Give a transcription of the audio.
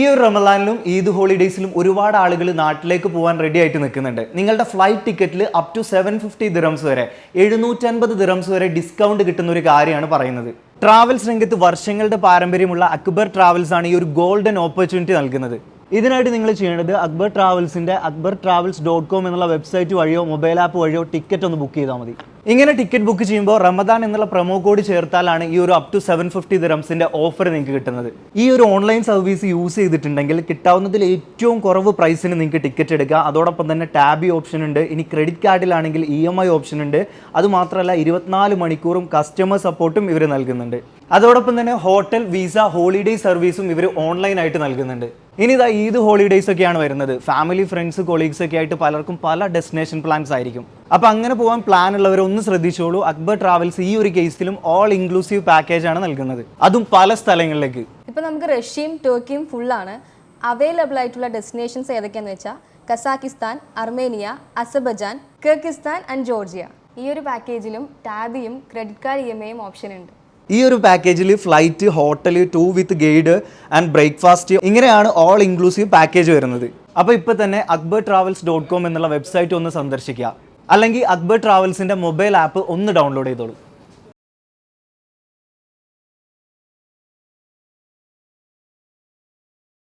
ഈ ഒരു റമദാനിലും ഈദ് ഹോളിഡേയ്സിലും ഒരുപാട് ആളുകൾ നാട്ടിലേക്ക് പോകാൻ റെഡി ആയിട്ട് നിൽക്കുന്നുണ്ട്. നിങ്ങളുടെ ഫ്ലൈറ്റ് ടിക്കറ്റിൽ up to seven fifty dirhams വരെ എഴുന്നൂറ്റൻപത് ദിറംസ് വരെ ഡിസ്കൗണ്ട് കിട്ടുന്ന ഒരു കാര്യമാണ് പറയുന്നത്. ട്രാവൽസ് രംഗത്ത് വർഷങ്ങളുടെ പാരമ്പര്യമുള്ള അക്ബർ ട്രാവൽസ് ആണ് ഈ ഒരു ഗോൾഡൻ ഓപ്പർച്യൂണിറ്റി നൽകുന്നത്. ഇതിനായിട്ട് നിങ്ങൾ ചെയ്യേണ്ടത് അക്ബർ ട്രാവൽസിന്റെ അക്ബർ ട്രാവൽസ് ഡോട്ട് കോം എന്നുള്ള വെബ്സൈറ്റ് വഴിയോ മൊബൈൽ ആപ്പ് വഴിയോ ടിക്കറ്റ് ഒന്ന് ബുക്ക് ചെയ്താൽ മതി. ഇങ്ങനെ ടിക്കറ്റ് ബുക്ക് ചെയ്യുമ്പോൾ റമദാൻ എന്നുള്ള പ്രൊമോ കോഡ് ചേർത്താലാണ് ഈ ഒരു അപ് ടു സെവൻ ഫിഫ്റ്റി ദിറംസിന്റെ ഓഫർ നിങ്ങൾക്ക് കിട്ടുന്നത്. ഈ ഒരു ഓൺലൈൻ സർവീസ് യൂസ് ചെയ്തിട്ടുണ്ടെങ്കിൽ കിട്ടാവുന്നതിൽ ഏറ്റവും കുറവ് പ്രൈസിന് നിങ്ങൾക്ക് ടിക്കറ്റ് എടുക്കുക അതോടൊപ്പം തന്നെ ടാബി ഓപ്ഷൻ ഉണ്ട്. ഇനി ക്രെഡിറ്റ് കാർഡിലാണെങ്കിൽ ഇ എം ഐ ഓപ്ഷൻ ഉണ്ട്. അതുമാത്രമല്ല ഇരുപത്തിനാല് മണിക്കൂറും കസ്റ്റമർ സപ്പോർട്ടും ഇവർ നൽകുന്നുണ്ട്. അതോടൊപ്പം തന്നെ ഹോട്ടൽ വിസ ഹോളിഡേ സർവീസും ഇവർ ഓൺലൈനായിട്ട് നൽകുന്നുണ്ട്. ഇനി ഇതാ ഈദ് ഹോളിഡേയ്സ് ഒക്കെയാണ് വരുന്നത്. ഫാമിലി ഫ്രണ്ട്സ് കൊളീഗ്സ് ഒക്കെ ആയിട്ട് പലർക്കും പല ഡെസ്റ്റിനേഷൻ പ്ലാൻസ് ആയിരിക്കും. അപ്പോൾ അങ്ങനെ പോകാൻ പ്ലാൻ ഉള്ളവർ ഒന്ന് ശ്രദ്ധിച്ചോളൂ. അക്ബർ ട്രാവൽസ് ഈ ഒരു കേസിലും ഓൾ ഇൻക്ലൂസീവ് പാക്കേജ് ആണ് നൽകുന്നത്. അതും പല സ്ഥലങ്ങളിലേക്ക്. ഇപ്പൊ നമുക്ക് റഷ്യയും ഫുൾ ആണ്. അവൈലബിൾ ആയിട്ടുള്ള ഡെസ്റ്റിനേഷൻസ് ഏതൊക്കെയാന്ന് വെച്ചാൽ Kazakhstan Armenia Azerbaijan Kyrgyzstan and Georgia. ഈ ഒരു പാക്കേജിലും ടാബിയും ക്രെഡിറ്റ് കാർഡ് ഇ എം ഐയും ഓപ്ഷൻ ഉണ്ട്. ഈ ഒരു പാക്കേജിൽ flight hotel tour with guide and breakfast ഇങ്ങനെയാണ് ഓൾ ഇൻക്ലൂസീവ് പാക്കേജ് വരുന്നത്. അപ്പോൾ ഇപ്പോൾ തന്നെ അക്ബർ ട്രാവൽസ് ഡോട്ട് കോം എന്നുള്ള വെബ്സൈറ്റ് ഒന്ന് സന്ദർശിക്കുക. അല്ലെങ്കിൽ അക്ബർ ട്രാവൽസിന്റെ മൊബൈൽ ആപ്പ് ഒന്ന് ഡൗൺലോഡ് ചെയ്തോളൂ.